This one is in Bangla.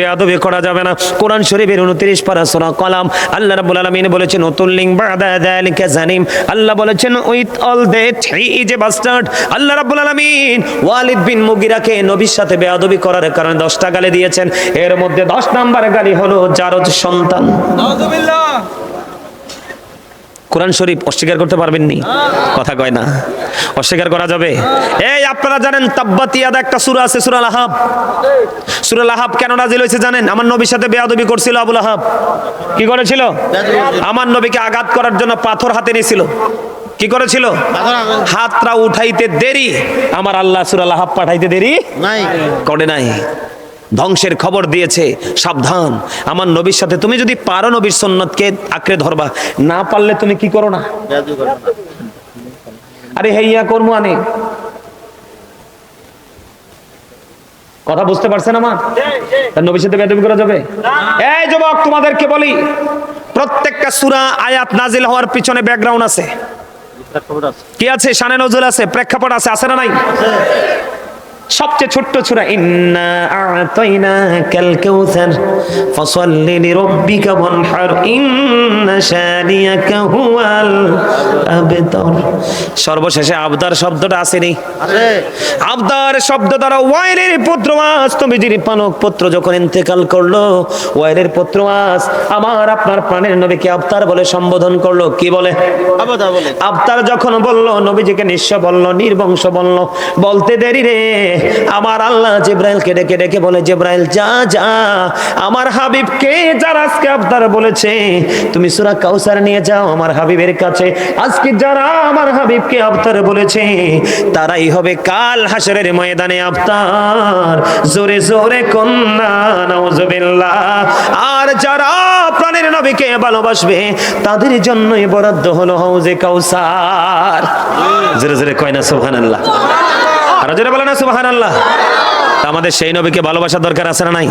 বেয়াদবি করা যাবে না। কোরআন শরীফের 29 পারা সোনা কলাম আল্লাহ রাবুল আলমিন বলেছেন উতুল্লিং বাদা যালিকা জানিম। আল্লাহ বলেছেন, with all that he is a bastard আল্লাহ রাবুল আলমিন ওয়ালিদ বিন মুগিরাকে নবীর সাথে বেয়াদবি করার কারণে 10টা গালি দিয়েছেন। এর মধ্যে 10 নাম্বার গালি হলো জারজ সন্তান। কোরআন শরীফ অস্বীকার করতে পারবেননি? কথা কয় না। অস্বীকার করা যাবে? এই আপনারা জানেন তাব্বাত ইয়াদা একটা সূরা আছে সূরা লাহাব। সূরা লাহাব কেন নাজিল হয়েছে জানেন? আমার নবীর সাথে বেয়াদবি করছিল আবু লাহাব। কি করেছিল? আমার নবীকে আঘাত করার জন্য পাথর হাতে নিয়েছিল। কি করেছিল? হাতটা উঠাইতে দেরি আমার আল্লাহ সূরা লাহাব পাঠাইতে দেরি নাই। করে নাই। ধ্বংসের খবর দিয়েছে। সাবধান। আমার নবীর সাথে তুমি যদি পারো নবীর সন্ন্যতকে আঁকড়ে ধরবা না পারলে তুমি কি করো না। আরে হেইয়া কর্ম আনে। কথা বুঝতে পারছেন আমার? তার নবীর সাথে বেদবি করা যাবে? এই যুবক তোমাদেরকে বলি প্রত্যেকটা সূরা আয়াত নাজিল হওয়ার পিছনে ব্যাকগ্রাউন্ড আছে। কি আছে? শানে নজুল আছে প্রেক্ষাপট আছে আছে না নাই? সবচেয়ে ছোট্ট সূরা ইন্না আ'তাইনা কাল কাউসার ফাসাল্লি লিরাব্বিকা ওয়ানহার ইন্না শানিয়াকা হুয়াল আবতার। সর্বশেষে আবদার শব্দটা আসেনি। আবদার শব্দ দ্বারা ওয়াইলের পুত্র মাস নবীজির পানক পুত্র যখন ইন্তেকাল করল ওয়াইলের পুত্র মাস আমার আপনার প্রাণের নবীকে আবতার বলে সম্বোধন করল। কি বলে? আবাদা বলে। আবতার যখন বলল নবীজিকে নিঃস্ব বলল নির্বংশ বলল বলতে দেরি রে। আমার আল্লাহ জিব্রাইলকে ডেকে ডেকে বলে, জিব্রাইল, যা যা। আমার হাবিবকে যারা আজকে আবতার বলেছে, তুমি সূরা কাউসার নিয়ে যাও, আমার হাবিবের কাছে। আজকে যারা আমার হাবিবকে আবতার বলেছে, তারাই হবে কাল হাসরের ময়দানে আবতার জোরে জোরে কন্যা, নাউজুবিল্লাহ। আর যারা প্রাণের নবীকে ভালোবাসবে, তাদের জন্যই বরাদ্দ হলো হাউজে কাউসার। জোরে জোরে কয় না, সুবহানাল্লাহ। আর জোরে বলে না সুবহানাল্লাহ। আমাদের সেই নবীকে ভালোবাসার দরকার আছে না নাই?